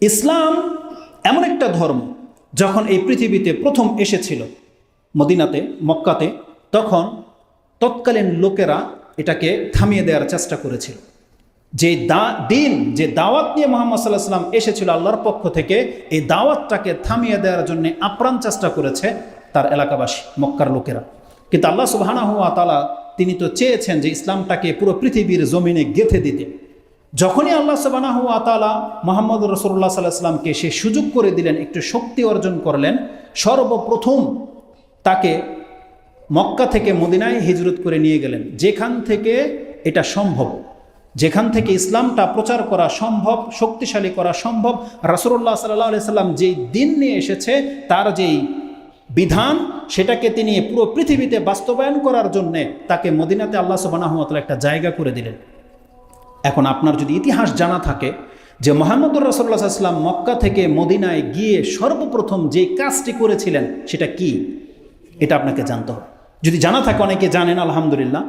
ইসলাম এমন একটা ধর্ম যখন এই পৃথিবীতে প্রথম এসেছিল, মদিনাতে, মক্কাতে, তখন তৎকালীন লোকেরা এটাকে থামিয়ে দেওয়ার চেষ্টা করেছিল। যে দা, দিন, যে দাওয়াত নিয়ে মোহাম্মদ সাল্লাহ সাল্লাম এসেছিল আল্লাহর পক্ষ থেকে, এই দাওয়াতটাকে থামিয়ে দেওয়ার জন্য আপ্রাণ চেষ্টা করেছে তার এলাকাবাসী, মক্কার লোকেরা। কিন্তু আল্লাহ সুবাহানা হুয়া তালা তিনি তো চেয়েছেন যে ইসলামটাকে পুরো পৃথিবীর জমিনে গেঁথে দিতে। যখনই আল্লাহ সুবাহ আতালা মোহাম্মদ রসুল্লাহ সাল্লাহ সাল্লামকে সে সুযোগ করে দিলেন, একটু শক্তি অর্জন করলেন, সর্বপ্রথম তাকে মক্কা থেকে মদিনায় হিজরত করে নিয়ে গেলেন। যেখান থেকে এটা সম্ভব, যেখান থেকে ইসলামটা প্রচার করা সম্ভব, শক্তিশালী করা সম্ভব রাসুল্লাহ সাল্লাহ সাল্লাম যেই দিন নিয়ে এসেছে, তার যেই বিধান, সেটাকে তিনি পুরো পৃথিবীতে বাস্তবায়ন করার জন্যে তাকে মদিনাতে আল্লাহ সুবানাহমতলা একটা জায়গা করে দিলেন। এখন আপনার যদি ইতিহাস জানা থাকে যে মোহাম্মদুর রসল্লা সাল্লাম মক্কা থেকে মদিনায় গিয়ে সর্বপ্রথম যে কাজটি করেছিলেন সেটা কি? এটা আপনাকে জানতে হবে। যদি জানা থাকে, অনেকে জানেন, আলহামদুলিল্লাহ।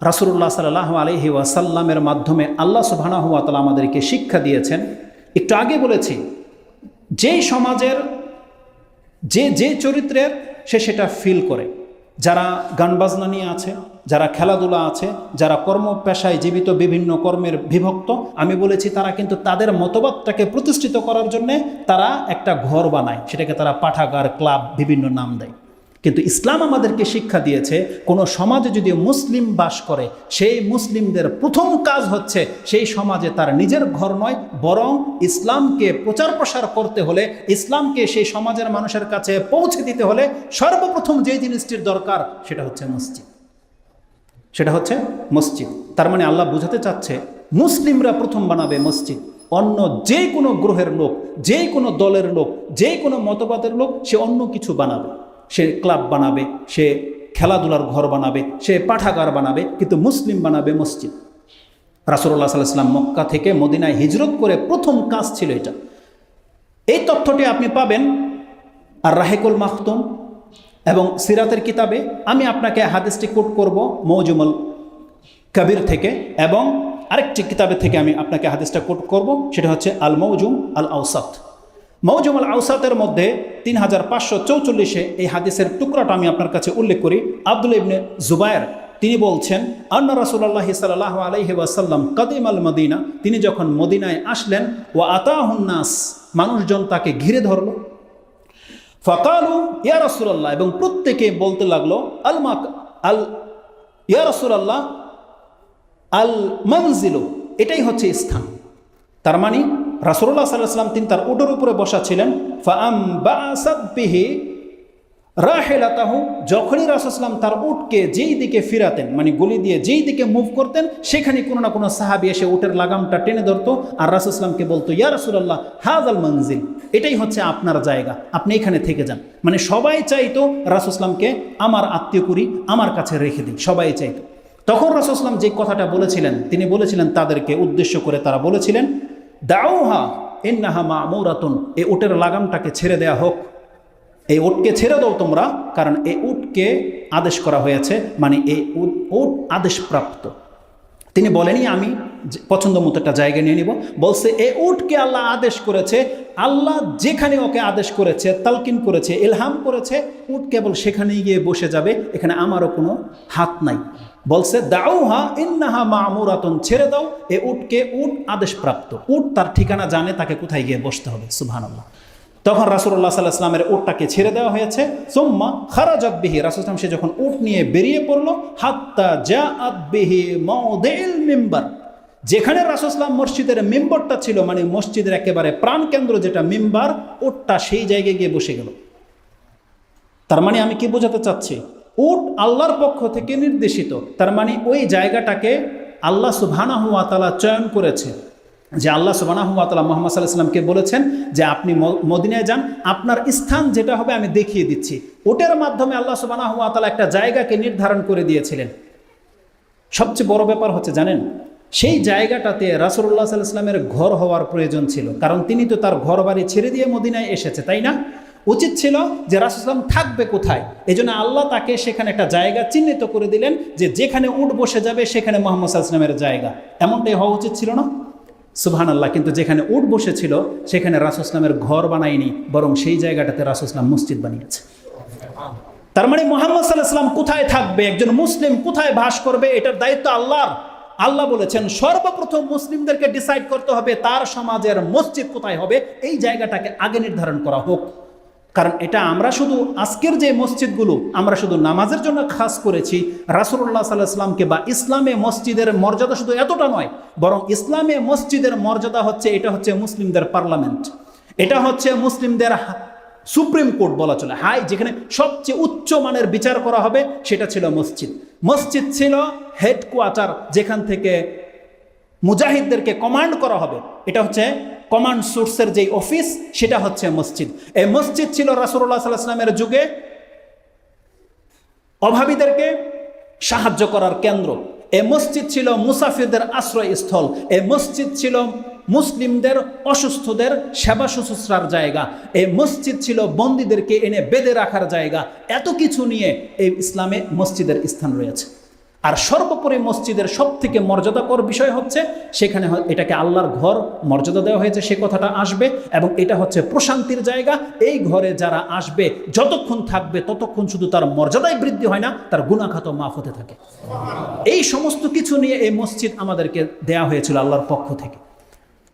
রাসুল্লাহ সাল্লাহ আলহি ওয়াসাল্লামের মাধ্যমে আল্লাহ সুবাহ তালা আমাদেরকে শিক্ষা দিয়েছেন। একটু আগে বলেছি, যে সমাজের, যে যে চরিত্রের সে সেটা ফিল করে। যারা গান বাজনা নিয়ে আছে যারা খেলাধুলা আছে, যারা কর্ম পেশায় জীবিত বিভিন্ন কর্মের বিভক্ত, আমি বলেছি তারা কিন্তু তাদের মতবাদটাকে প্রতিষ্ঠিত করার জন্যে তারা একটা ঘর বানায়, সেটাকে তারা পাঠাগার, ক্লাব বিভিন্ন নাম দেয়। কিন্তু ইসলাম আমাদেরকে শিক্ষা দিয়েছে, কোনো সমাজে যদি মুসলিম বাস করে, সেই মুসলিমদের প্রথম কাজ হচ্ছে সেই সমাজে তার নিজের ঘর নয়, বরং ইসলামকে প্রচার প্রসার করতে হলে, ইসলামকে সেই সমাজের মানুষের কাছে পৌঁছে দিতে হলে সর্বপ্রথম যে জিনিসটির দরকার, সেটা হচ্ছে মসজিদ। সেটা হচ্ছে মসজিদ। তার মানে আল্লাহ বুঝাতে চাচ্ছে, মুসলিমরা প্রথম বানাবে মসজিদ। অন্য যে কোনো গ্রহের লোক, যে কোনো দলের লোক, যে কোনো মতবাদের লোক, সে অন্য কিছু বানাবে। সে ক্লাব বানাবে, সে খেলাধুলার ঘর বানাবে, সে পাঠাগার বানাবে, কিন্তু মুসলিম বানাবে মসজিদ। রাসুল্লাহ সাল্লাম মক্কা থেকে মদিনায় হিজরত করে প্রথম কাজ ছিল এটা। এই তথ্যটি আপনি পাবেন আর রাহেকুল মাহতুম এবং সিরাতের কিতাবে আমি আপনাকে হাদিসটি কোট করব মৌজুমল কবির থেকে এবং আরেকটি কিতাবের থেকে আমি আপনাকে হাদিসটা কোট করব, সেটা হচ্ছে আল মৌজুম আল আউসাত মৌজুম আল আউসাতের মধ্যে তিন হাজার পাঁচশো চৌচল্লিশে এই হাদিসের টুকরাটা আমি আপনার কাছে উল্লেখ করি। আব্দুল ইবনে জুবায়ের তিনি বলছেন, আন্না রাসুল্লাহ সাল্লাহ আলাইহি ওয়াসাল্লাম কাদিম আল মদিনা তিনি যখন মদিনায় আসলেন ও আতাহুন্নাস মানুষজন তাকে ঘিরে ধরলো। ফকালু, ইয়া রসুল্লাহ এবং প্রত্যেকে বলতে লাগল, আল মাক, আল, ইয়া রসুল্লাহ আল মনজিল, এটাই হচ্ছে স্থান। তার মানে রাসুল্লাহ সাল্লাহ সাল্লাম তিনি তার উটোর উপরে বসা ছিলেন। ফাম বাসাদ্বিহি রাহেলাতাহু, যখনই রাসুসলাম তার উটকে যেই দিকে ফিরাতেন মানে গলি দিয়ে যেই দিকে মুভ করতেন, সেখানে কোনো না কোনো সাহাবি এসে উটের লাগামটা টেনে ধরতো আর রাসুসলামকে বলতো, ইয়া রাসুলাল্লাহ হাজ আল মঞ্জিল এটাই হচ্ছে আপনার জায়গা, আপনি এখানে থেকে যান। মানে সবাই চাইতো রাসুসলামকে আমার আত্মীয় করি, আমার কাছে রেখে দিই সবাই চাইতো। তখন রাসুসলাম যে কথাটা বলেছিলেন, তিনি বলেছিলেন, তাদেরকে উদ্দেশ্য করে তারা বলেছিলেন, দাউহা, ইন্নাহা মা মৌরাতুন এই উটের লাগামটাকে ছেড়ে দেয়া হোক। এই উটকে ছেড়ে দাও তোমরা, কারণ এই উটকে আদেশ করা হয়েছে মানে এই উট আদেশপ্রাপ্ত। তিনি বলেনি আমি পছন্দ মতো একটা জায়গা নিয়ে নিব। বলছে, এ উটকে আল্লাহ আদেশ করেছে, আল্লাহ যেখানে ওকে আদেশ করেছে, তালকিন করেছে এলহাম করেছে, উট কেবল সেখানেই গিয়ে বসে যাবে, এখানে আমারও কোনো হাত নাই। বলছে, দাউহা ইন্নাহা মামুরাতন, ছেড়ে দাও, এ উটকে উট আদেশপ্রাপ্ত। উট তার ঠিকানা জানে, তাকে কোথায় গিয়ে বসতে হবে সুবহান আল্লাহ তখন রাসুল্লাহ সাল্লাহ ইসলামের উটটাকে ছেড়ে দেওয়া হয়েছে। সোম্মা খারাজাতবিহি রাসুলাম সে যখন উট নিয়ে বেরিয়ে পড়ল, হাত্তা যা আদবিহি মৌদেল মেম্বার, যেখানে রাসুসলাম মসজিদের মেম্বারটা ছিল মানে মসজিদের একেবারে প্রাণকেন্দ্র যেটা মেম্বার, উটটা সেই জায়গায় গিয়ে বসে গেল। তার মানে আমি কি বোঝাতে চাচ্ছি? উট আল্লাহর পক্ষ থেকে নির্দেশিত, তার মানে ওই জায়গাটাকে আল্লাহ সুবহানা হুয়া তালা চয়ন করেছে। যে আল্লাহ সুবানাহমাতাল্লাহ মোহাম্মদ সাল্লাহ সাল্লামকে বলেছেন যে আপনি মদিনায় যান, আপনার স্থান যেটা হবে আমি দেখিয়ে দিচ্ছি। ওটার মাধ্যমে আল্লাহ সুবানাহমাতালা একটা জায়গাকে নির্ধারণ করে দিয়েছিলেন। সবচেয়ে বড় ব্যাপার হচ্ছে জানেন, সেই জায়গাটাতে রাসুল্লাহ সাল্লামের ঘর হওয়ার প্রয়োজন ছিল। কারণ তিনি তো তার ঘর বাড়ি ছেড়ে দিয়ে মদিনায় এসেছে, তাই না? উচিত ছিল যে রাসুসলাম থাকবে কোথায়? এই জন্য আল্লাহ তাকে সেখানে একটা জায়গা চিহ্নিত করে দিলেন যে যেখানে উঠ বসে যাবে সেখানে মোহাম্মদ সাল্লামের জায়গা। এমনটাই হওয়া উচিত ছিল না? সুবহান আল্লাহ কিন্তু যেখানে উট বসেছিল, সেখানে রাসুসলামের ঘর বানায়নি, বরং সেই জায়গাটাতে রাসুসলাম মসজিদ বানিয়েছে। তার মানে মোহাম্মদ সাল্লাহাম কোথায় থাকবে? একজন মুসলিম কোথায় বাস করবে? এটার দায়িত্ব আল্লাহর। আল্লাহ বলেছেন, সর্বপ্রথম মুসলিমদেরকে ডিসাইড করতে হবে তার সমাজের মসজিদ কোথায় হবে, এই জায়গাটাকে আগে নির্ধারণ করা হোক। কারণ এটা আমরা শুধু আজকের যে মসজিদগুলো, আমরা শুধু নামাজের জন্য খাস করেছি রাসুল্লাহ সাল্লাহামকে বা ইসলামে মসজিদের মর্যাদা শুধু এতটা নয়, বরং ইসলামে মসজিদের মর্যাদা হচ্ছে, এটা হচ্ছে মুসলিমদের পার্লামেন্ট। এটা হচ্ছে মুসলিমদের সুপ্রিম কোর্ট বলা চলে। হাই, যেখানে সবচেয়ে উচ্চ মানের বিচার করা হবে, সেটা ছিল মসজিদ। মসজিদ ছিল হেডকোয়ার্টার, যেখান থেকে মুজাহিদদেরকে কমান্ড করা হবে। এটা হচ্ছে কমান্ড সোর্সের যেই অফিস সেটা হচ্ছে মসজিদ। এই মসজিদ ছিল রাসুল্লাহ সাল্লাহামের যুগে অভাবীদেরকে সাহায্য করার কেন্দ্র। এ মসজিদ ছিল মুসাফিরদের আশ্রয়স্থল। এ মসজিদ ছিল মুসলিমদের অসুস্থদের সেবা শুশ্রূষার জায়গা। এই মসজিদ ছিল বন্দীদেরকে এনে বেঁধে রাখার জায়গা। এত কিছু নিয়ে এই ইসলামে মসজিদের স্থান রয়েছে। আর সর্বোপরি মসজিদের সব থেকে মর্যাদাকর বিষয় হচ্ছে সেখানে এটাকে আল্লাহর ঘর মর্যাদা দেওয়া হয়েছে, সে কথাটা আসবে। এবং এটা হচ্ছে প্রশান্তির জায়গা। এই ঘরে যারা আসবে, যতক্ষণ থাকবে, ততক্ষণ শুধু তার মর্যাদাই বৃদ্ধি হয় না, তার গুণাখাত মাফ হতে থাকে। এই সমস্ত কিছু নিয়ে এই মসজিদ আমাদেরকে দেয়া হয়েছিল আল্লাহর পক্ষ থেকে।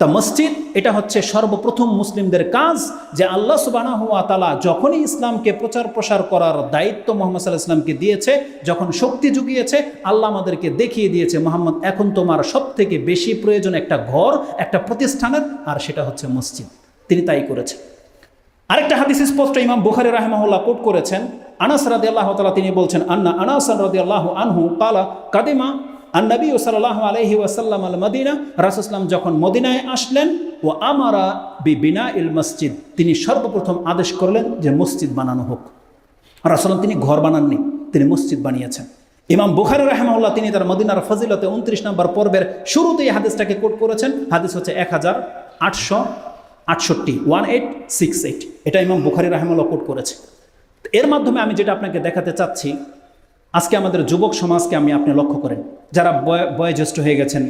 তা মসজিদ, এটা হচ্ছে সর্বপ্রথম মুসলিমদের কাজ যে আল্লাহ সুবানা হুয়া তালা যখনই ইসলামকে প্রচার প্রসার করার দায়িত্ব মোহাম্মদ সাল্লাহ ইসলামকে দিয়েছে, যখন শক্তি জুগিয়েছে, আল্লাহ আমাদেরকে দেখিয়ে দিয়েছে, মোহাম্মদ, এখন তোমার সব থেকে বেশি প্রয়োজন একটা ঘর, একটা প্রতিষ্ঠানের, আর সেটা হচ্ছে মসজিদ। তিনি তাই করেছেন। আরেকটা হাদিস স্পষ্ট, ইমাম বুখারি রাহমাহুল্লাহ কোট করেছেন। আনাস রাদি আল্লাহ তালা তিনি বলছেন, আন্না আনাস রাদি আল্লাহ আনহু কালা কাদিমা আন্নবী সাল্লাহ আলহি ওয়াসাল্লাম আল মদিনা রাসুসলাম যখন মদিনায় আসলেন ও আমারা বি বিনা ইল মসজিদ, তিনি সর্বপ্রথম আদেশ করলেন যে মসজিদ বানানো হোক। রাসুলাম তিনি ঘর বানাননি, তিনি মসজিদ বানিয়েছেন। ইমাম বুখারি রাহমাউল্লাহ তিনি তার মদিনার ফজিলতে উনত্রিশ নম্বর পর্বের শুরুতেই হাদিসটাকে কোট করেছেন। হাদিস হচ্ছে এক হাজার আটশো আটষট্টি, ওয়ান এইট সিক্স এইট। এটা ইমাম বুখারি রাহমাল্লাহ কোট করেছে। এর মাধ্যমে আমি যেটা আপনাকে দেখাতে চাচ্ছি আজকে আমাদের যুবক সমাজকে আমি আপনি লক্ষ্য করেন। যারা বয়োজ্যেষ্ঠ হয়ে গেছেন,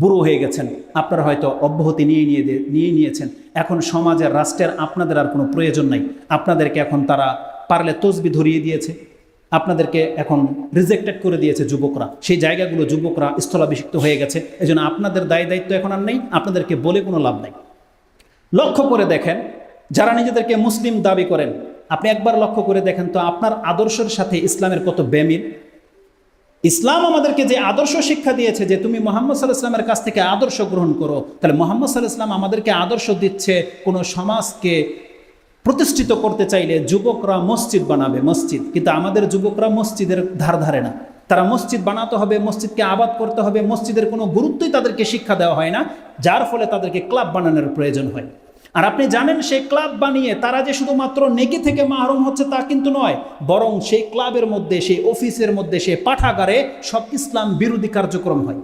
বুড়ো হয়ে গেছেন, আপনারা হয়তো অব্যাহতি নিয়ে নিয়ে নিয়ে নিয়েছেন। এখন সমাজের রাষ্ট্রের আপনাদের আর কোনো প্রয়োজন নাই। আপনাদেরকে এখন তারা পারলে তসবি ধরিয়ে দিয়েছে। আপনাদেরকে এখন রিজেক্টেড করে দিয়েছে যুবকরা। সেই জায়গাগুলো যুবকরা স্থলাভিষিক্ত হয়ে গেছে। এই জন্য আপনাদের দায় দায়িত্ব এখন আর নেই। আপনাদেরকে বলে কোনো লাভ নেই। লক্ষ্য করে দেখেন, যারা নিজেদেরকে মুসলিম দাবি করেন আপনি একবার লক্ষ্য করে দেখেন তো আপনার আদর্শের সাথে ইসলামের কত বেমিল? ইসলাম আমাদেরকে যে আদর্শ শিক্ষা দিয়েছে যে তুমি মোহাম্মদ সাল্লাহ ইসলামের কাছ থেকে আদর্শ গ্রহণ করো, তাহলে মোহাম্মদ সাল্লাহ ইসলাম আমাদেরকে আদর্শ দিচ্ছে কোনো সমাজকে প্রতিষ্ঠিত করতে চাইলে যুবকরা মসজিদ বানাবে, মসজিদ। কিন্তু আমাদের যুবকরা মসজিদের ধার ধারে না। তারা মসজিদ বানাতে হবে, মসজিদকে আবাদ করতে হবে, মসজিদের কোনো গুরুত্বই তাদেরকে শিক্ষা দেওয়া হয় না, যার ফলে তাদেরকে ক্লাব বানানোর প্রয়োজন হয়। আর আপনি জানেন, সেই ক্লাব বানিয়ে তারা যে শুধুমাত্র নেকি থেকে মাহরুম হচ্ছে তা কিন্তু নয়, বরং সেই ক্লাবের মধ্যে, সেই অফিসের মধ্যে, সেই পাঠাগারে সব ইসলাম বিরোধী কার্যক্রম হয়।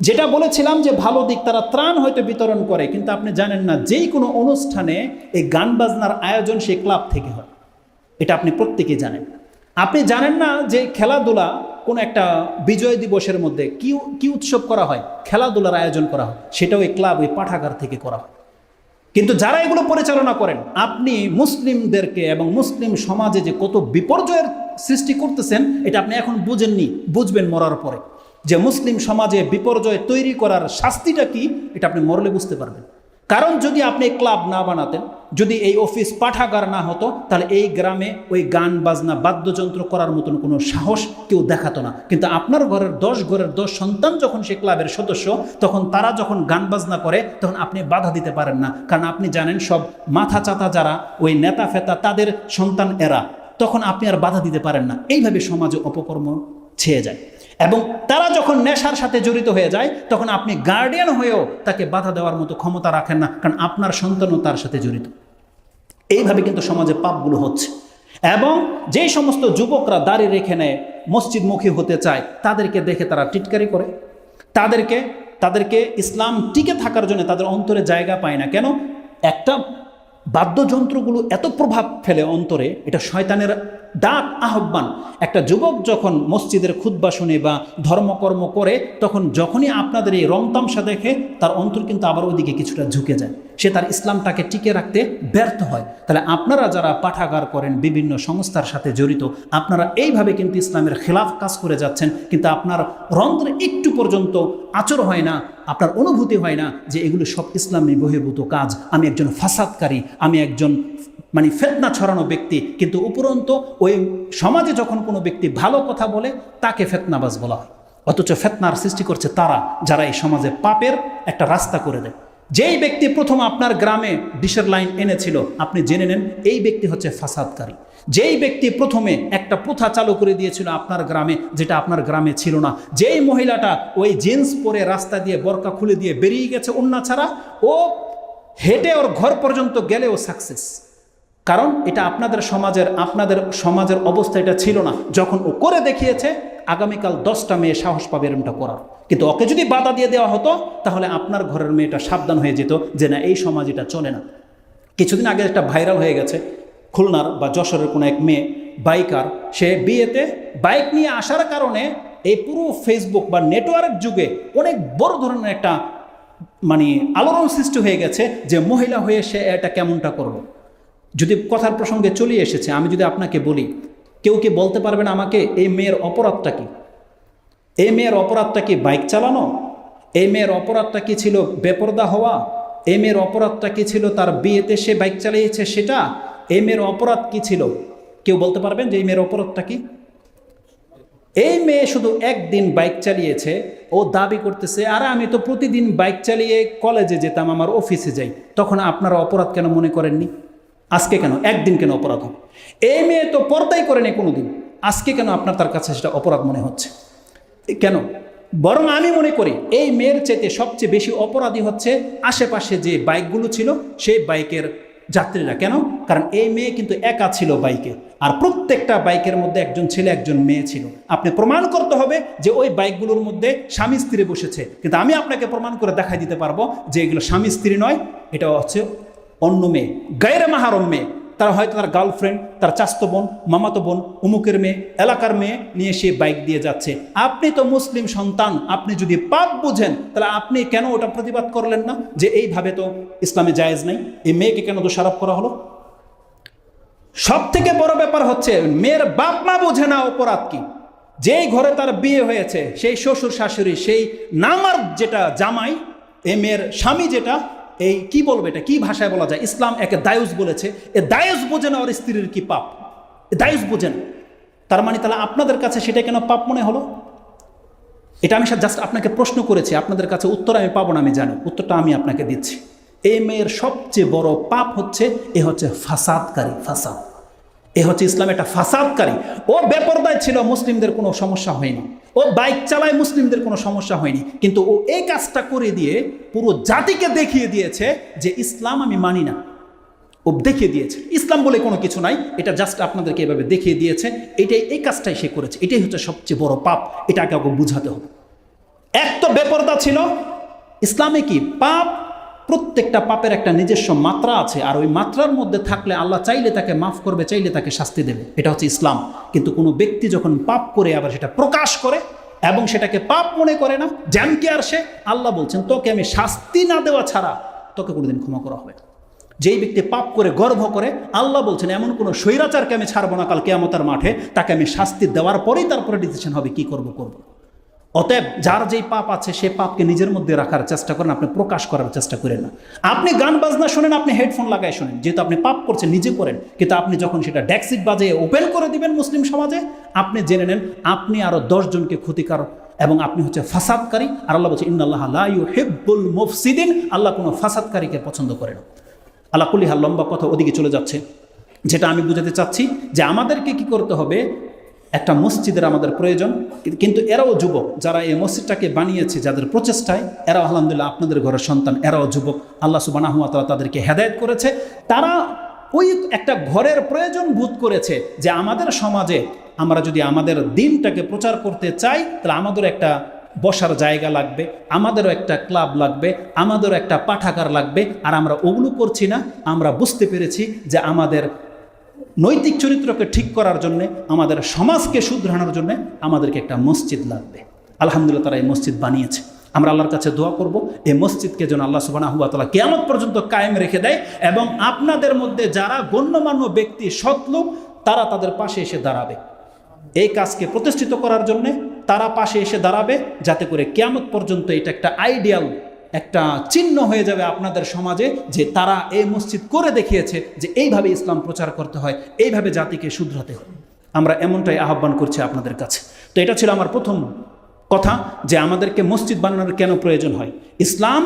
যেটা বলেছিলাম যে ভালো দিক তারা ত্রাণ হয়তো বিতরণ করে, কিন্তু আপনি জানেন না, যেই কোনো অনুষ্ঠানে এই গান বাজনার আয়োজন সেই ক্লাব থেকে হয়। এটা আপনি প্রত্যেকেই জানেন। আপনি জানেন না যে খেলাধুলা কোনো একটা বিজয় দিবসের মধ্যে কি কি উৎসব করা হয়? খেলাধুলার আয়োজন করা হয়। সেটাও এই ক্লাব ওই পাঠাগার থেকে করা হয়। কিন্তু যারা এগুলো পরিচালনা করেন, আপনি মুসলিমদেরকে এবং মুসলিম সমাজে যে কত বিপর্যয়ের সৃষ্টি করতেছেন, এটা আপনি এখন বুঝেননি, বুঝবেন মরার পরে। যে মুসলিম সমাজে বিপর্যয় তৈরি করার শাস্তিটা কি, এটা আপনি মরলে বুঝতে পারবেন। কারণ যদি আপনি ক্লাব না বানাতেন, যদি এই অফিস পাঠাগার না হতো, তাহলে এই গ্রামে ওই গান বাজনা বাদ্যযন্ত্র করার মতন কোনো সাহস কেউ দেখাতো না। কিন্তু আপনার ঘরের দশ ঘরের দশ সন্তান যখন সে ক্লাবের সদস্য, তখন তারা যখন গান বাজনা করে, তখন আপনি বাধা দিতে পারেন না। কারণ আপনি জানেন, সব মাথা চাতা যারা, ওই নেতা ফেতা, তাদের সন্তান এরা। তখন আপনি আর বাধা দিতে পারেন না। এইভাবে সমাজে অপকর্ম ছেয়ে যায়। এবং তারা যখন নেশার সাথে জড়িত হয়ে যায়, তখন আপনি গার্ডিয়ান হয়েও তাকে বাধা দেওয়ার মতো ক্ষমতা রাখেন না, কারণ আপনার সন্তানও তার সাথে জড়িত। এইভাবে কিন্তু সমাজে পাপগুলো হচ্ছে। এবং যে সমস্ত যুবকরা দাঁড়িয়ে রেখে নেয়, মসজিদমুখী হতে চায়, তাদেরকে দেখে তারা টিটকারি করে। তাদেরকে তাদেরকে ইসলাম টিকে থাকার জন্য তাদের অন্তরে জায়গা পায় না। কেন? একটা বাদ্যযন্ত্রগুলো এত প্রভাব ফেলে অন্তরে, এটা শয়তানের ডাক আহ্বান। একটা যুবক যখন মসজিদের খুদ্া শুনে বা ধর্মকর্ম করে, তখন যখনই আপনাদের এই রংতামশা দেখে, তার অন্তর কিন্তু আবার ওইদিকে কিছুটা ঝুঁকে যায়। সে তার ইসলামটাকে টিকে রাখতে ব্যর্থ হয়। তাহলে আপনারা যারা পাঠাগার করেন, বিভিন্ন সংস্থার সাথে জড়িত, আপনারা এইভাবে কিন্তু ইসলামের খেলাফ কাজ করে যাচ্ছেন, কিন্তু আপনার রন্ধ্রে একটু পর্যন্ত আচর হয় না, আপনার অনুভূতি হয় না যে এগুলো সব ইসলামী বহির্ভূত কাজ। আমি একজন ফাসাদকারী, আমি একজন মানে ফেতনা ছড়ানো ব্যক্তি, কিন্তু উপরন্ত ওই সমাজে যখন কোনো ব্যক্তি ভালো কথা বলে, তাকে ফেতনাবাজ বলা হয়। অথচ ফেতনার সৃষ্টি করছে তারা, যারা এই সমাজে পাপের একটা রাস্তা করে দেয়। যেই ব্যক্তি প্রথম আপনার গ্রামে ডিশের লাইন এনেছিল, আপনি জেনে নেন, এই ব্যক্তি হচ্ছে ফাসাদকারী। যেই ব্যক্তি প্রথমে একটা প্রথা চালু করে দিয়েছিল আপনার গ্রামে, যেটা আপনার গ্রামে ছিল না। যেই মহিলাটা ওই জিন্স পরে রাস্তা দিয়ে বরকা খুলে দিয়ে বেরিয়ে গেছে অন্য ছাড়া, ও হেঁটে ওর ঘর পর্যন্ত গেলেও সাকসেস কারণ এটা আপনাদের সমাজের আপনাদের সমাজের অবস্থা এটা ছিল না। যখন ও করে দেখিয়েছে আগামীকাল দশটা মেয়ে সাহস পাবে এরমটা করার। কিন্তু ওকে যদি বাধা দিয়ে দেওয়া হতো, তাহলে আপনার ঘরের মেয়েটা সাবধান হয়ে যেত যে না, এই সমাজ এটা চলে না। কিছুদিন আগে একটা ভাইরাল হয়ে গেছে, খুলনার বা যশোরের কোনো এক মেয়ে, বাইকার। সে বিয়েতে বাইক নিয়ে আসার কারণে এই পুরো ফেসবুক বা নেটওয়ার্ক যুগে অনেক বড় ধরনের একটা মানে আলোড়ন সৃষ্টি হয়ে গেছে যে মহিলা হয়ে সে এটা কেমনটা করল। যদি কথার প্রসঙ্গে চলে এসেছে, আমি যদি আপনাকে বলি কেউ কি বলতে পারবেন আমাকে, এই মেয়ের অপরাধটা কি? এই মেয়ের অপরাধটা কি বাইক চালানো? এই মেয়ের অপরাধটা কি ছিল বেপরদা হওয়া? এই মেয়ের অপরাধটা কি ছিল তার বিয়েতে সে বাইক চালিয়েছে সেটা? এই মেয়ের অপরাধ কি ছিল? কেউ বলতে পারবেন যে এই মেয়ের অপরাধটা কি? এই মেয়ে শুধু একদিন বাইক চালিয়েছে, ও দাবি করতেছে, আরে আমি তো প্রতিদিন বাইক চালিয়ে কলেজে যেতাম, আমার অফিসে যাই। তখন আপনারা অপরাধ কেন মনে করেননি? আজকে কেন? একদিন কেন অপরাধ হবে? এই মেয়ে তো পর্দাই করেনি কোনোদিন। আজকে কেন আপনার তার কাছে সেটা অপরাধ মনে হচ্ছে? কেন? বরং আমি মনে করি, এই মেয়ের চাইতে সবচেয়ে বেশি অপরাধী হচ্ছে আশেপাশে যে বাইকগুলো ছিল, সেই বাইকের যাত্রীরা। কেন? কারণ এই মেয়ে কিন্তু একা ছিল বাইকে। আর প্রত্যেকটা বাইকের মধ্যে একজন ছেলে, একজন মেয়ে ছিল। আপনি প্রমাণ করতে হবে যে ওই বাইকগুলোর মধ্যে স্বামী স্ত্রী বসেছে। কিন্তু আমি আপনাকে প্রমাণ করে দেখাই দিতে পারব যে এগুলো স্বামী স্ত্রী নয়, এটা হচ্ছে অন্য মেয়ে গায়ের মাহারম মেয়ে তারা হয়তো তার গার্লফ্রেন্ড, তার চাস্ত বোন, মামাতো বোন, উমুকের মেয়ে, এলাকার মেয়ে নিয়ে সে বাইক দিয়ে যাচ্ছে। আপনি তো মুসলিম সন্তান, আপনি যদি পাপ বুঝেন, তাহলে আপনি কেন ওটা প্রতিবাদ করলেন না? যে এইভাবে তো ইসলামে জায়েজ নাই, এই মেয়েকে কেন দোষারোপ করা হলো? সব থেকে বড় ব্যাপার হচ্ছে, মেয়ের বাপ মা বোঝে না অপরাধ কি? যেই ঘরে তার বিয়ে হয়েছে, সেই শ্বশুর শাশুড়ি, সেই নামার যেটা জামাই, এ মেয়ের স্বামী যেটা এই কি বলবে এটা? কি ভাষায় বলা যায়? ইসলাম একে দায়ুস বলেছে। এ দায়ুস বোঝে না ওর স্ত্রীর কি পাপ। দায়ুস বোঝে না। তার মানে তাহলে আপনাদের কাছে সেটা কেন পাপ মনে হলো? এটা আমি জাস্ট আপনাকে প্রশ্ন করেছি। আপনাদের কাছে উত্তর আমি পাবো না, আমি জানি। উত্তরটা আমি আপনাকে দিচ্ছি। এই মেয়ের সবচেয়ে বড় পাপ হচ্ছে, এ হচ্ছে ফাসাদকারী, ফাসাদ। এ হচ্ছে ইসলাম একটা ফাসাদকারী। ও বেপরদায় ছিল, মুসলিমদের কোনো সমস্যা হয়নি। ও বাইক চালায়, মুসলিমদের কোনো সমস্যা হয়নি। কিন্তু ও এই কাজটা করে দিয়ে পুরো জাতিকে দেখিয়ে দিয়েছে যে ইসলাম আমি মানি না। ও দেখিয়ে দিয়েছে। ইসলাম বলে কোনো কিছু নাই। এটা জাস্ট আপনাদেরকে এভাবে দেখিয়ে দিয়েছে। এটাই, এই কাজটাই সে করেছে। এটাই হচ্ছে সবচেয়ে বড় পাপ। এটা কাউকে বুঝাতে হবে। এক তো বেপরদা ছিল। ইসলামে কি পাপ প্রত্যেকটা পাপের একটা নিজস্ব মাত্রা আছে, আর ওই মাত্রার মধ্যে থাকলে আল্লাহ চাইলে তাকে মাফ করবে, চাইলে তাকে শাস্তি দেবে। এটা হচ্ছে ইসলাম। কিন্তু কোনো ব্যক্তি যখন পাপ করে আবার সেটা প্রকাশ করে এবং সেটাকে পাপ মনে করে না জ্যামকে আর সে? আল্লাহ বলছেন, তোকে আমি শাস্তি না দেওয়া ছাড়া তোকে কোনোদিন ক্ষমা করা হবে। যেই ব্যক্তি পাপ করে গর্ব করে, আল্লাহ বলছেন, এমন কোনো স্বৈরাচারকে আমি ছাড়বো না কাল কেয়ামতার মাঠে। তাকে আমি শাস্তি দেওয়ার পরেই তারপরে ডিসিশন হবে, কি করব করব। অতএব যার যেই পাপ আছে সে পাপকে নিজের মধ্যে রাখার চেষ্টা করেন, আপনি প্রকাশ করার চেষ্টা করেন না। আপনি গান বাজনা শোনেন, আপনি হেডফোন লাগাই শোনেন। যেহেতু আপনি পাপ করছেন, নিজে করেন, কিন্তু আপনি যখন সেটা ড্যাক্সিট বাজে ওপেন করে দিবেন মুসলিম সমাজে, আপনি জেনে নেন, আপনি আরও দশজনকে ক্ষতিকার এবং আপনি হচ্ছে ফাসাদকারী। আর আল্লাহ বলছে ইন্দাল্লাহ লাইউ হেব্বুল মুফসিদিন। আল্লাহ কোনো ফাসাদকারীকে পছন্দ করে না। আল্লাহ কুলি হাল লম্বা কথা ওদিকে চলে যাচ্ছে। যেটা আমি বুঝাতে চাচ্ছি যে আমাদেরকে কি করতে হবে? একটা মসজিদের আমাদের প্রয়োজন। কিন্তু এরাও যুবক, যারা এই মসজিদটাকে বানিয়েছে, যাদের প্রচেষ্টায়, এরাও আলহামদুলিল্লাহ আপনাদের ঘরের সন্তান, এরাও যুবক। আল্লাহ সুবানাহুয়াতালা তাদেরকে হেদায়ত করেছে। তারা ওই একটা ঘরের প্রয়োজন বোধ করেছে যে আমাদের সমাজে আমরা যদি আমাদের দিনটাকে প্রচার করতে চাই, তাহলে আমাদের একটা বসার জায়গা লাগবে, আমাদেরও একটা ক্লাব লাগবে, আমাদেরও একটা পাঠাগার লাগবে। আর আমরা ওগুলো করছি না, আমরা বুঝতে পেরেছি যে আমাদের নৈতিক চরিত্রকে ঠিক করার জন্য, আমাদের সমাজকে শুধরানোর জন্য আমাদেরকে একটা মসজিদ লাগবে। আলহামদুলিল্লাহ তারা এই মসজিদ বানিয়েছে। আমরা আল্লাহর কাছে দোয়া করব, এই মসজিদকে যেন আল্লাহ সুবাহ তালা কেয়ামত পর্যন্ত কায়েম রেখে দেয় এবং আপনাদের মধ্যে যারা গণ্যমান্য ব্যক্তি সৎলোক তারা তাদের পাশে এসে দাঁড়াবে। এই কাজকে প্রতিষ্ঠিত করার জন্যে তারা পাশে এসে দাঁড়াবে, যাতে করে কেয়ামত পর্যন্ত এটা একটা আইডিয়াল একটা চিহ্ন হয়ে যাবে আপনাদের সমাজে যে তারা এই মসজিদ করে দেখিয়েছে যে এইভাবে ইসলাম প্রচার করতে হয়, এইভাবে জাতিকে শুধরাতে হয়। আমরা এমনটাই আহ্বান করছি আপনাদের কাছে। তো এটা ছিল আমার প্রথম কথা যে আমাদেরকে মসজিদ বানানোর কেন প্রয়োজন হয়? ইসলাম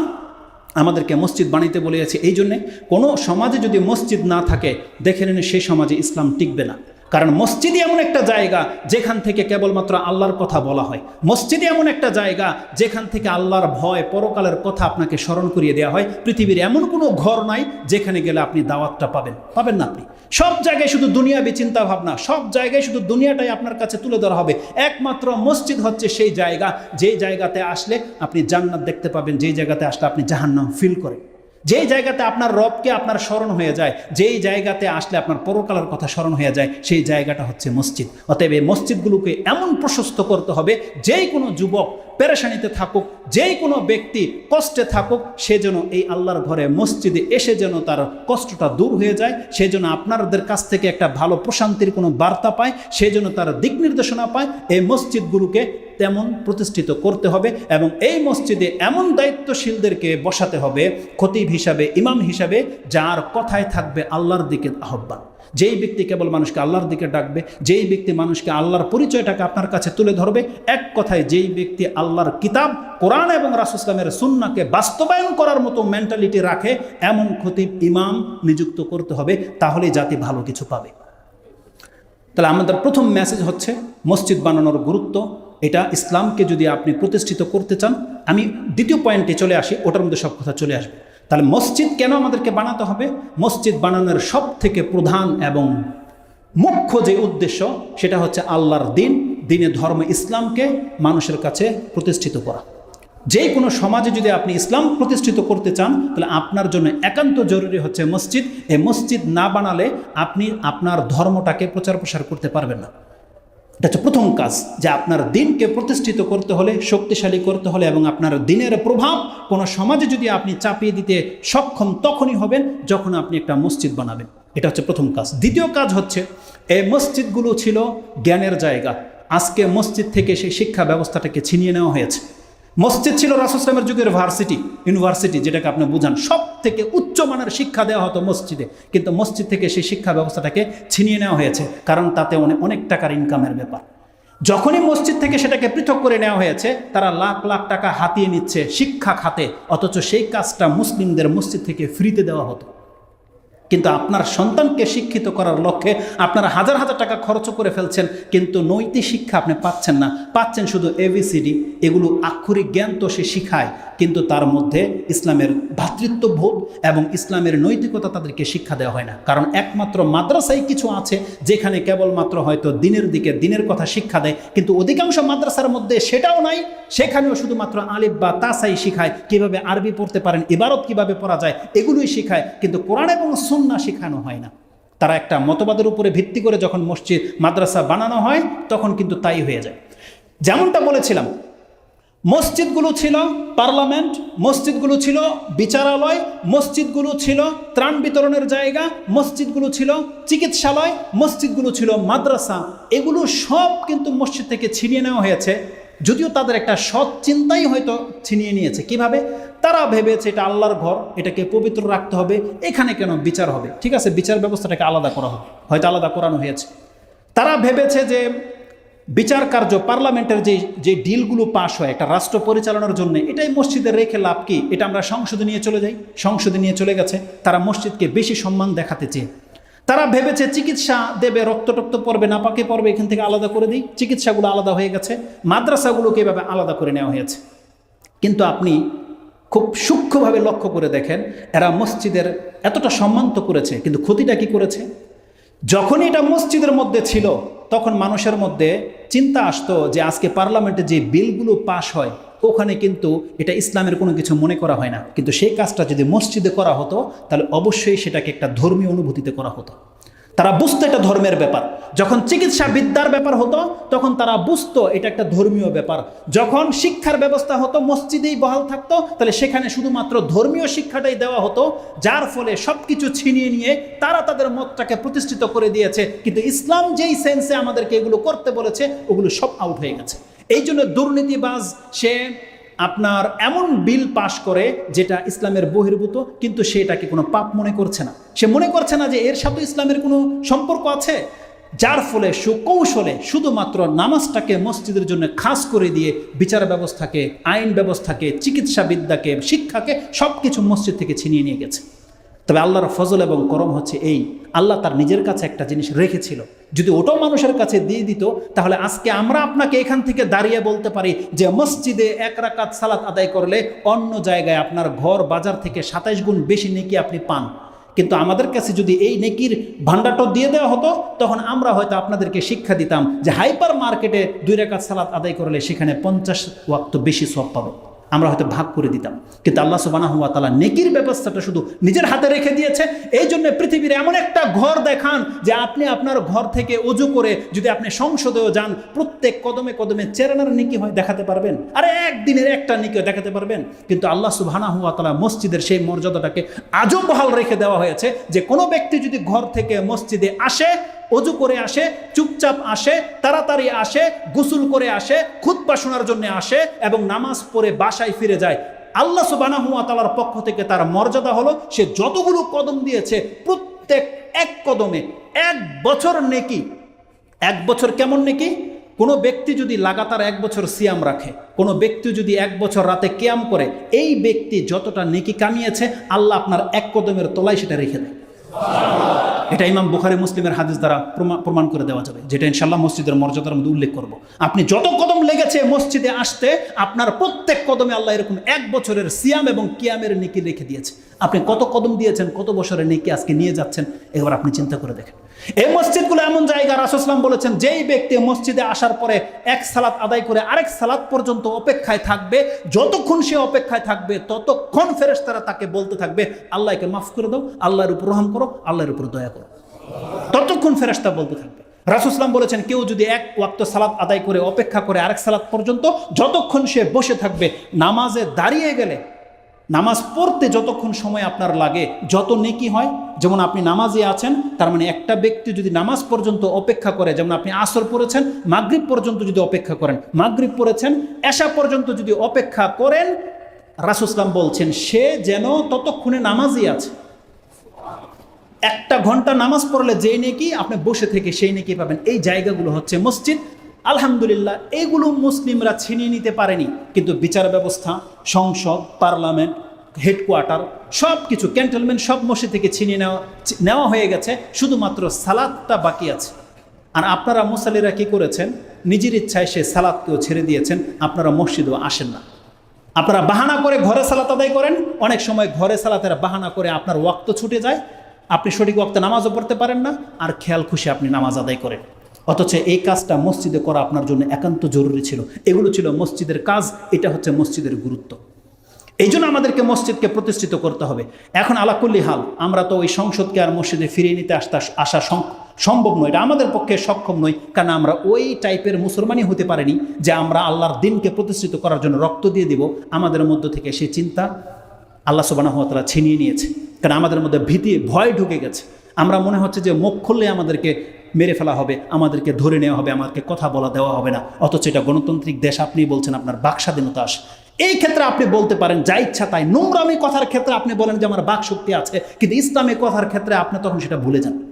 আমাদেরকে মসজিদ বানাইতে বলেছে। এই জন্যে কোনো সমাজে যদি মসজিদ না থাকে, দেখে নিন সেই সমাজে ইসলাম টিকবে না। কারণ মসজিদই এমন একটা জায়গা যেখান থেকে কেবলমাত্র আল্লাহর কথা বলা হয়। মসজিদই এমন একটা জায়গা যেখান থেকে আল্লাহর ভয়, পরকালের কথা আপনাকে স্মরণ করিয়ে দেওয়া হয়। পৃথিবীর এমন কোনো ঘর নাই যেখানে গেলে আপনি দাওয়াতটা পাবেন। পাবেন না আপনি। সব জায়গায় শুধু দুনিয়াবি চিন্তা ভাবনা, সব জায়গায় শুধু দুনিয়াটাই আপনার কাছে তুলে ধরা হবে। একমাত্র মসজিদ হচ্ছে সেই জায়গা। যেই জায়গাতে আসলে আপনি জান্নাত দেখতে পাবেন, যেই জায়গাতে আসলে আপনি জাহান্নাম ফিল করেন। যেই জায়গাতে আপনার রবকে আপনার স্মরণ হয়ে যায়, যেই জায়গাতে আসলে আপনার পরকালের কথা স্মরণ হয়ে যায়, সেই জায়গাটা হচ্ছে মসজিদ। অতএব এই মসজিদগুলোকে এমন প্রশস্ত করতে হবে, যেই কোনো যুবক পেরেশানিতে থাকুক যেই কোনো ব্যক্তি কষ্টে থাকুক, সে যেন এই আল্লাহর ঘরে মসজিদে এসে যেন তার কষ্টটা দূর হয়ে যায়, সে যেন আপনাদের কাছ থেকে একটা ভালো প্রশান্তির কোনো বার্তা পায়, সে যেন তার দিক নির্দেশনা পায়, এই মসজিদগুলোকে তেমন প্রতিষ্ঠিত করতে হবে এবং এই মসজিদে এমন দায়িত্বশীলদেরকে বসাতে হবে, খতিব হিসাবে, ইমাম হিসাবে, যার কথায় থাকবে আল্লাহর দিকে আহ্বান। যেই ব্যক্তি কেবল মানুষকে আল্লাহর দিকে ডাকবে, যেই ব্যক্তি মানুষকে আল্লাহর পরিচয়টাকে আপনার কাছে তুলে ধরবে, এক কথায় যেই ব্যক্তি আল্লাহর কিতাব, কোরআন এবং রাসুসলামের সুন্নাকে বাস্তবায়ন করার মতো মেন্টালিটি রাখে, এমন খতিব ইমাম নিযুক্ত করতে হবে, তাহলে জাতি ভালো কিছু পাবে। তাহলে আমাদের প্রথম মেসেজ হচ্ছে মসজিদ বানানোর গুরুত্ব। এটা ইসলামকে যদি আপনি প্রতিষ্ঠিত করতে চান, আমি দ্বিতীয় পয়েন্টে চলে আসি, ওটার মধ্যে সব কথা চলে আসবে। তাহলে মসজিদ কেন আমাদেরকে বানাতে হবে? মসজিদ বানানোর সব থেকে প্রধান এবং মুখ্য যে উদ্দেশ্য, সেটা হচ্ছে আল্লাহর দিন দিনে ধর্ম ইসলামকে মানুষের কাছে প্রতিষ্ঠিত করা। যে কোনো সমাজে যদি আপনি ইসলাম প্রতিষ্ঠিত করতে চান, তাহলে আপনার জন্য একান্ত জরুরি হচ্ছে মসজিদ। এই মসজিদ না বানালে আপনি আপনার ধর্মটাকে প্রচার প্রসার করতে পারবেন না। এটা হচ্ছে প্রথম কাজ, যে আপনার দিনকে প্রতিষ্ঠিত করতে হলে, শক্তিশালী করতে হলে এবং আপনার দিনের প্রভাব কোনো সমাজে যদি আপনি চাপিয়ে দিতে সক্ষম তখনই হবেন যখন আপনি একটা মসজিদ বানাবেন। এটা হচ্ছে প্রথম কাজ। দ্বিতীয় কাজ হচ্ছে, এই মসজিদগুলো ছিল জ্ঞানের জায়গা। আজকে মসজিদ থেকে সেই শিক্ষা ব্যবস্থাটাকে ছিনিয়ে নেওয়া হয়েছে। মসজিদ ছিল রাসুসলামের যুগের ভার্সিটি, ইউনিভার্সিটি যেটাকে আপনি বুঝান। সব থেকে উচ্চমানের শিক্ষা দেওয়া হতো মসজিদে। কিন্তু মসজিদ থেকে সেই শিক্ষা ব্যবস্থাটাকে ছিনিয়ে নেওয়া হয়েছে, কারণ তাতে অনেক অনেক টাকার ইনকামের ব্যাপার। যখনই মসজিদ থেকে সেটাকে পৃথক করে নেওয়া হয়েছে, তারা লাখ লাখ টাকা হাতিয়ে নিচ্ছে শিক্ষা খাতে, অথচ সেই কাজটা মুসলিমদের মসজিদ থেকে ফ্রিতে দেওয়া হতো। কিন্তু আপনার সন্তানকে শিক্ষিত করার লক্ষ্যে আপনারা হাজার হাজার টাকা খরচ করে ফেলছেন, কিন্তু নৈতিক শিক্ষা আপনি পাচ্ছেন না। পাচ্ছেন শুধু এবিসিডি এগুলো আক্ষরিক জ্ঞান তো সে শিখায়, কিন্তু তার মধ্যে ইসলামের ভ্রাতৃত্ববোধ এবং ইসলামের নৈতিকতা তাদেরকে শিক্ষা দেওয়া হয় না। কারণ একমাত্র মাদ্রাসায় কিছু আছে, যেখানে কেবলমাত্র হয়তো দিনের দিকে দিনের কথা শিক্ষা দেয়, কিন্তু অধিকাংশ মাদ্রাসার মধ্যে সেটাও নাই। সেখানেও শুধুমাত্র আলিফ বা তাসাই শিখায়, কীভাবে আরবি পড়তে পারেন, ইবারত কীভাবে পড়া যায়, এগুলোই শিখায়, কিন্তু কোরআন এবং সুন্না শেখানো হয় না। তারা একটা মতবাদের উপরে ভিত্তি করে যখন মসজিদ, মাদ্রাসা বানানো হয়, তখন কিন্তু তাই হয়ে যায়। যেমনটা বলেছিলাম মসজিদগুলো ছিল পার্লামেন্ট, মসজিদগুলো ছিল বিচারালয়, মসজিদগুলো ছিল ত্রাণ বিতরণের জায়গা, মসজিদগুলো ছিল চিকিৎসালয়, মসজিদগুলো ছিল মাদ্রাসা। এগুলো সব কিন্তু মসজিদ থেকে ছিনিয়ে নেওয়া হয়েছে। যদিও তাদের একটা সৎ চিন্তাই হয়তো ছিনিয়ে নিয়েছে। কীভাবে? তারা ভেবেছে এটা আল্লাহর ঘর, এটাকে পবিত্র রাখতে হবে। এখানে কেন বিচার হবে? ঠিক আছে, বিচার ব্যবস্থাটাকে আলাদা করা হবে। হয়তো আলাদা করানো হয়েছে। তারা ভেবেছে যে বিচার কার্য পার্লামেন্টের যে যে ডিলগুলো পাশ হয়, একটা রাষ্ট্র পরিচালনার জন্য, এটাই মসজিদে রেখে লাভ কি? এটা আমরা সংসদে নিয়ে চলে যাই। সংসদে নিয়ে চলে গেছে। তারা মসজিদকে বেশি সম্মান দেখাতে চেয়ে। তারা ভেবেছে চিকিৎসা দেবে রক্ত টক্ত পড়বে না পাকে পড়বে, এখান থেকে আলাদা করে দিই। চিকিৎসাগুলো আলাদা হয়ে গেছে। মাদ্রাসাগুলোকে এভাবে আলাদা করে নেওয়া হয়েছে। কিন্তু আপনি খুব সূক্ষ্মভাবে লক্ষ্য করে দেখেন, এরা মসজিদের এতটা সম্মান তো করেছে, কিন্তু ক্ষতিটা কি করেছে? যখনই এটা মসজিদের মধ্যে ছিল তখন মানুষের মধ্যে চিন্তা আসতো যে আজকে পার্লামেন্টে যে বিলগুলো পাশ হয়, ওখানে কিন্তু এটা ইসলামের কোনো কিছু মনে করা হয় না। কিন্তু সেই কাজটা যদি মসজিদে করা হতো, তাহলে অবশ্যই সেটাকে একটা ধর্মীয় অনুভূতিতে করা হতো। তারা বুঝতো এটা ধর্মের ব্যাপার। যখন চিকিৎসা বিদ্যার ব্যাপার হতো, তখন তারা বুঝতো এটা একটা ধর্মীয় ব্যাপার। যখন শিক্ষার ব্যবস্থা হতো, মসজিদেই বহাল থাকতো, তাহলে সেখানে শুধুমাত্র ধর্মীয় শিক্ষাটাই দেওয়া হতো, যার ফলে সব কিছু ছিনিয়ে নিয়ে তারা তাদের মতটাকে প্রতিষ্ঠিত করে দিয়েছে। কিন্তু ইসলাম যেই সেন্সে আমাদেরকে এগুলো করতে বলেছে, ওগুলো সব আউট হয়ে গেছে। এই জন্য দুর্নীতিবাজ সে আপনার এমন বিল পাশ করে যেটা ইসলামের বহির্ভূত, কিন্তু সে এটাকে কোনো পাপ মনে করছে না। সে মনে করছে না যে এর সাথে ইসলামের কোনো সম্পর্ক আছে? যার ফলে সুকৌশলে শুধুমাত্র নামাজটাকে মসজিদের জন্য খাস করে দিয়ে বিচার ব্যবস্থাকে, আইন ব্যবস্থাকে, চিকিৎসাবিদ্যাকে, শিক্ষাকে সব কিছু মসজিদ থেকে ছিনিয়ে নিয়ে গেছে। তবে আল্লাহর ফজল এবং করম হচ্ছে এই। আল্লাহ তার নিজের কাছে একটা জিনিস রেখেছিল। যদি ওটাও মানুষের কাছে দিয়ে দিত, তাহলে আজকে আমরা আপনাকে এখান থেকে দাঁড়িয়ে বলতে পারি যে মসজিদে এক রাকাত সালাত আদায় করলে অন্য জায়গায় আপনার ঘর বাজার থেকে সাতাইশ গুণ বেশি নেকি আপনি পান। কিন্তু আমাদের কাছে যদি এই নেকির ভান্ডারটা দিয়ে দেওয়া হতো, তখন আমরা হয়তো আপনাদেরকে শিক্ষা দিতাম যে হাইপার মার্কেটে দুই রেখাত সালাত আদায় করলে সেখানে পঞ্চাশ ওয়াক্ত বেশি সব পাবো। আমরা হয়তো ভাগ করে দিতাম। কিন্তু আল্লাহ সুবানা হুয়া তালা নেকির ব্যবস্থাটা শুধু নিজের হাতে রেখে দিয়েছে। এই জন্য পৃথিবীর এমন একটা ঘর দেখান যে আপনি আপনার ঘর থেকে অজু করে যদি আপনি সংসদেও যান, প্রত্যেক কদমে কদমে চেরানার নেকি হয় দেখাতে পারবেন। আরে একদিনের একটা নেকিও দেখাতে পারবেন। কিন্তু আল্লাহ সুবাহানা হুয়া তালা মসজিদের সেই মর্যাদাটাকে আজও বহাল রেখে দেওয়া হয়েছে যে কোনো ব্যক্তি যদি ঘর থেকে মসজিদে আসে অজু করে আসে, চুপচাপ আসে, তাড়াতাড়ি আসে, গোসল করে আসে খুদ্া শোনার জন্য আসে এবং নামাজ পড়ে বাসায় ফিরে যায়। আল্লাহ সুবানাহু তালার পক্ষ থেকে তার মর্যাদা হলো, সে যতগুলো কদম দিয়েছে, প্রত্যেক এক কদমে এক বছর নেকি। এক বছর কেমন নেকি? কোনো ব্যক্তি যদি লাগাতার এক বছর সিয়াম রাখে, কোনো ব্যক্তি যদি এক বছর রাতে কেয়াম করে, এই ব্যক্তি যতটা নেকি কামিয়েছে, আল্লাহ আপনার এক কদমের তলায় সেটা রেখে দেয়। এটা ইমাম বুখারি মুসলিমের হাদিস দ্বারা প্রমাণ করে দেওয়া যাবে, যেটা ইনশাল্লাহ মসজিদের মর্যাদার মধ্যে উল্লেখ করব। আপনি যত কদম লেগেছে মসজিদে আসতে, আপনার প্রত্যেক কদমে আল্লাহ এরকম এক বছরের সিয়াম এবং কিয়ামের নেকি রেখে দিয়েছে। আপনি কত কদম দিয়েছেন, কত বছরের নেকি আজকে নিয়ে যাচ্ছেন, এবার আপনি চিন্তা করে দেখেন। এই মসজিদগুলো এমন জায়গা রাসুসলাম বলেছেন, যেই ব্যক্তি মসজিদে আসার পরে এক সালাত আদায় করে আরেক সালাত পর্যন্ত অপেক্ষায় থাকবে, যতক্ষণ সে অপেক্ষায় থাকবে, ততক্ষণ ফেরেশতারা তাকে বলতে থাকবে আল্লাহকে মাফ করে দাও, আল্লাহর উপর রহম করো, আল্লাহর উপর দয়া করো। ততক্ষণ ফেরেশতা বলতে থাকবে। রাসুসলাম বলেছেন, কেউ যদি এক ওয়াক্ত সালাত আদায় করে, অপেক্ষা করে আরেক সালাত পর্যন্ত, যতক্ষণ সে বসে থাকবে, নামাজে দাঁড়িয়ে গেলে নামাজ পড়তে যতক্ষণ সময় আপনার লাগে, যত নেকি হয়, যেমন আপনি নামাজে আছেন, তার মানে একটা ব্যক্তি যদি নামাজ পর্যন্ত অপেক্ষা করে, যেমন আপনি আসর পড়েছেন, মাগরিব পর্যন্ত যদি অপেক্ষা করেন, মাগরিব পড়েছেন, এশা পর্যন্ত যদি অপেক্ষা করেন রাসুসলাম বলছেন, সে যেন ততক্ষণে নামাজই আছে। একটা ঘণ্টা নামাজ পড়লে যেই নেকি, আপনি বসে থেকে সেই নেকি পাবেন। এই জায়গাগুলো হচ্ছে মসজিদ। আলহামদুলিল্লাহ এইগুলো মুসলিমরা ছিনিয়ে নিতে পারেনি। কিন্তু বিচার ব্যবস্থা, সংসদ, পার্লামেন্ট, হেডকোয়ার্টার সব কিছু ক্যান্টনমেন্ট, সব মসজিদ থেকে ছিনিয়ে নেওয়া নেওয়া হয়ে গেছে, শুধুমাত্র সালাদটা বাকি আছে। আর আপনারা মুসালিরা কি করেছেন? নিজের ইচ্ছায় সে সালাদকেও ছেড়ে দিয়েছেন, আপনারা মসজিদও আসেন না। আপনারা বাহানা করে ঘরে সালাত আদায় করেন, অনেক সময় ঘরে সালাতের বাহানা করে আপনার ওয়াক্ত ছুটে যায়, আপনি সঠিক ওয়াক্তে নামাজও পড়তে পারেন না, আর খেয়াল খুশি আপনি নামাজ আদায় করেন। অথচ এই কাজটা মসজিদে করা আপনার জন্য একান্ত জরুরি ছিল। এগুলো ছিল মসজিদের কাজ, এটা হচ্ছে মসজিদের গুরুত্ব। এই জন্য আমাদেরকে মসজিদকে প্রতিষ্ঠিত করতে হবে। এখন আলাকুল্লি হাল, আমরা তো ওই সংসদকে আর মসজিদে ফিরিয়ে নিতে আসতে আসা সম্ভব নয়, এটা আমাদের পক্ষে সক্ষম নয়, কারণ আমরা ওই টাইপের মুসলমানই হতে পারিনি যে আমরা আল্লাহর দিনকে প্রতিষ্ঠিত করার জন্য রক্ত দিয়ে দিব। আমাদের মধ্য থেকে সেই চিন্তা আল্লাহ সুবানা হতলা ছিনিয়ে নিয়েছে, কারণ আমাদের মধ্যে ভীতি, ভয় ঢুকে গেছে। আমরা মনে হচ্ছে যে মুখ খুললে আমাদেরকে মেরে ফেলা হবে, আমাদেরকে ধরে নেওয়া হবে, আমাদেরকে কথা বলা দেওয়া হবে না। অথচ এটা গণতান্ত্রিক দেশ, আপনি বলছেন আপনার বাক স্বাধীনতা আস। এই ক্ষেত্রে আপনি বলতে পারেন, যা ইচ্ছা তাই। নোংরামি কথার ক্ষেত্রে আপনি বলেন যে আমার বাক শক্তি আছে, কিন্তু ইসলামী কথার ক্ষেত্রে আপনি তখন সেটা ভুলে যান।